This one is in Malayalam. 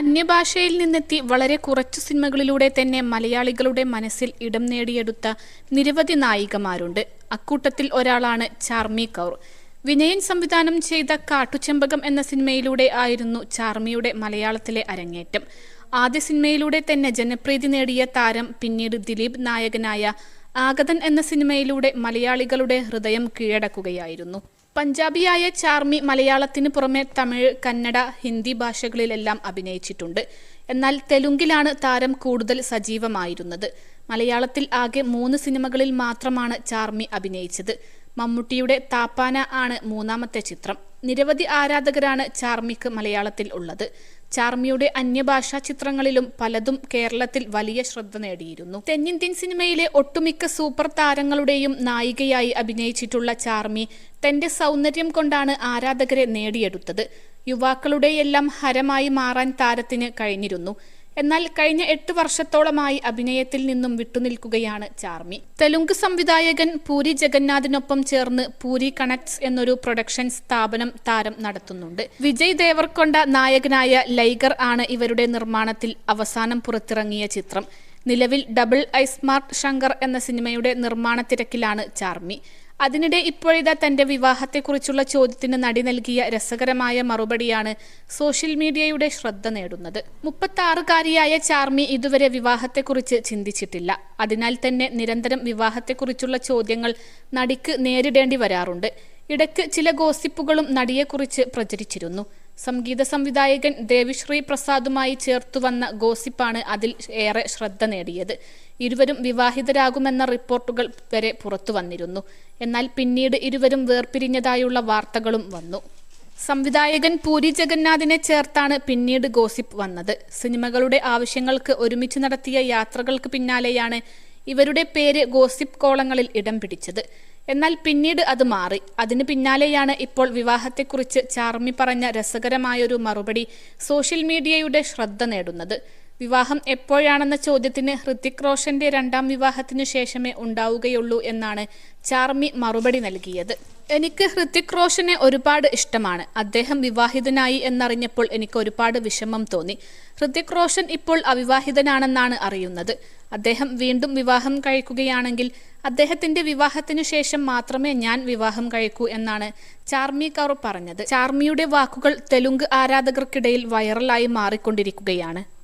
അന്യഭാഷയിൽ നിന്നെത്തി വളരെ കുറച്ച് സിനിമകളിലൂടെ തന്നെ മലയാളികളുടെ മനസ്സിൽ ഇടം നേടിയെടുത്ത നിരവധി നായികമാരുണ്ട്. അക്കൂട്ടത്തിൽ ഒരാളാണ് ചാർമി കൗർ. വിനയൻ സംവിധാനം ചെയ്ത കാട്ടുചെമ്പകം എന്ന സിനിമയിലൂടെ ആയിരുന്നു ചാർമിയുടെ മലയാളത്തിലെ അരങ്ങേറ്റം. ആദ്യ സിനിമയിലൂടെ തന്നെ ജനപ്രീതി നേടിയ താരം പിന്നീട് ദിലീപ് നായകനായ ആഗതൻ എന്ന സിനിമയിലൂടെ മലയാളികളുടെ ഹൃദയം കീഴടക്കുകയായിരുന്നു. പഞ്ചാബിയായ ചാർമി മലയാളത്തിന് പുറമെ തമിഴ് കന്നഡ ഹിന്ദി ഭാഷകളിലെല്ലാം അഭിനയിച്ചിട്ടുണ്ട്. എന്നാൽ തെലുങ്കിലാണ് താരം കൂടുതൽ സജീവമായിരുന്നത്. മലയാളത്തിൽ ആകെ മൂന്ന് സിനിമകളിൽ മാത്രമാണ് ചാർമി അഭിനയിച്ചത്. മമ്മൂട്ടിയുടെ താപ്പാന ആണ് മൂന്നാമത്തെ ചിത്രം. നിരവധി ആരാധകരാണ് ചാർമിക്ക് മലയാളത്തിൽ ഉള്ളത്. ചാർമിയുടെ അന്യഭാഷാ ചിത്രങ്ങളിലും പലതും കേരളത്തിൽ വലിയ ശ്രദ്ധ നേടിയിരുന്നു. തെന്നിന്ത്യൻ സിനിമയിലെ ഒട്ടുമിക്ക സൂപ്പർ താരങ്ങളുടെയും നായികയായി അഭിനയിച്ചിട്ടുള്ള ചാർമി തന്റെ സൗന്ദര്യം കൊണ്ടാണ് ആരാധകരെ നേടിയെടുത്തത്. യുവാക്കളുടെയെല്ലാം ഹരമായി മാറാൻ താരത്തിന് കഴിഞ്ഞിരുന്നു. എന്നാൽ കഴിഞ്ഞ എട്ട് വർഷത്തോളമായി അഭിനയത്തിൽ നിന്നും വിട്ടുനിൽക്കുകയാണ് ചാർമി. തെലുങ്ക് സംവിധായകൻ പൂരി ജഗന്നാഥിനൊപ്പം ചേർന്ന് പൂരി കണക്ട്സ് എന്നൊരു പ്രൊഡക്ഷൻ സ്ഥാപനം താരം നടത്തുന്നുണ്ട്. വിജയ് ദേവർകൊണ്ട നായകനായ ലൈഗർ ആണ് ഇവരുടെ നിർമ്മാണത്തിൽ അവസാനം പുറത്തിറങ്ങിയ ചിത്രം. നിലവിൽ ഡബിൾ ഐസ്മാർട്ട് സ്മാർട്ട് ശങ്കർ എന്ന സിനിമയുടെ നിർമ്മാണ തിരക്കിലാണ് ചാർമി. അതിനിടെ ഇപ്പോഴിതാ തന്റെ വിവാഹത്തെക്കുറിച്ചുള്ള ചോദ്യത്തിന് നടി നൽകിയ രസകരമായ മറുപടിയാണ് സോഷ്യൽ മീഡിയയുടെ ശ്രദ്ധ നേടുന്നത്. മുപ്പത്തി ചാർമി ഇതുവരെ വിവാഹത്തെക്കുറിച്ച് ചിന്തിച്ചിട്ടില്ല. അതിനാൽ തന്നെ നിരന്തരം വിവാഹത്തെക്കുറിച്ചുള്ള ചോദ്യങ്ങൾ നടിക്ക് നേരിടേണ്ടി വരാറുണ്ട്. ഇടയ്ക്ക് ചില ഗോസിപ്പുകളും നടിയെക്കുറിച്ച് പ്രചരിച്ചിരുന്നു. സംഗീത സംവിധായകൻ ദേവിശ്രീ പ്രസാദുമായി ചേർത്തുവന്ന ഗോസിപ്പാണ് അതിൽ ഏറെ ശ്രദ്ധ നേടിയത്. ഇരുവരും വിവാഹിതരാകുമെന്ന റിപ്പോർട്ടുകൾ വരെ പുറത്തു വന്നിരുന്നു. എന്നാൽ പിന്നീട് ഇരുവരും വേർപിരിഞ്ഞതായുള്ള വാർത്തകളും വന്നു. സംവിധായകൻ പൂരി ജഗന്നാഥിനെ ചേർത്താണ് പിന്നീട് ഗോസിപ്പ് വന്നത്. സിനിമകളുടെ ആവശ്യങ്ങൾക്ക് ഒരുമിച്ച് നടത്തിയ യാത്രകൾക്ക് പിന്നാലെയാണ് ഇവരുടെ പേര് ഗോസിപ്പ് കോളങ്ങളിൽ ഇടം പിടിച്ചത്. എന്നാൽ പിന്നീട് അത് മാറി. അതിനു പിന്നാലെയാണ് ഇപ്പോൾ വിവാഹത്തെക്കുറിച്ച് ചാർമി പറഞ്ഞ രസകരമായൊരു മറുപടി സോഷ്യൽ മീഡിയയുടെ ശ്രദ്ധ നേടുന്നത്. വിവാഹം എപ്പോഴാണെന്ന ചോദ്യത്തിന് ഹൃത്തിക് റോഷന്റെ രണ്ടാം വിവാഹത്തിനു ശേഷമേ ഉണ്ടാവുകയുള്ളൂ എന്നാണ് ചാർമി മറുപടി നൽകിയത്. എനിക്ക് ഹൃത്തിക് റോഷനെ ഒരുപാട് ഇഷ്ടമാണ്. അദ്ദേഹം വിവാഹിതനായി എന്നറിഞ്ഞപ്പോൾ എനിക്ക് ഒരുപാട് വിഷമം തോന്നി. ഹൃത്തിക് റോഷൻ ഇപ്പോൾ അവിവാഹിതനാണെന്നാണ് അറിയുന്നത്. അദ്ദേഹം വീണ്ടും വിവാഹം കഴിക്കുകയാണെങ്കിൽ അദ്ദേഹത്തിന്റെ വിവാഹത്തിനു ശേഷം മാത്രമേ ഞാൻ വിവാഹം കഴിക്കൂ എന്നാണ് ചാർമി കൗർ പറഞ്ഞത്. ചാർമിയുടെ വാക്കുകൾ തെലുങ്ക് ആരാധകർക്കിടയിൽ വൈറലായി മാറിക്കൊണ്ടിരിക്കുകയാണ്.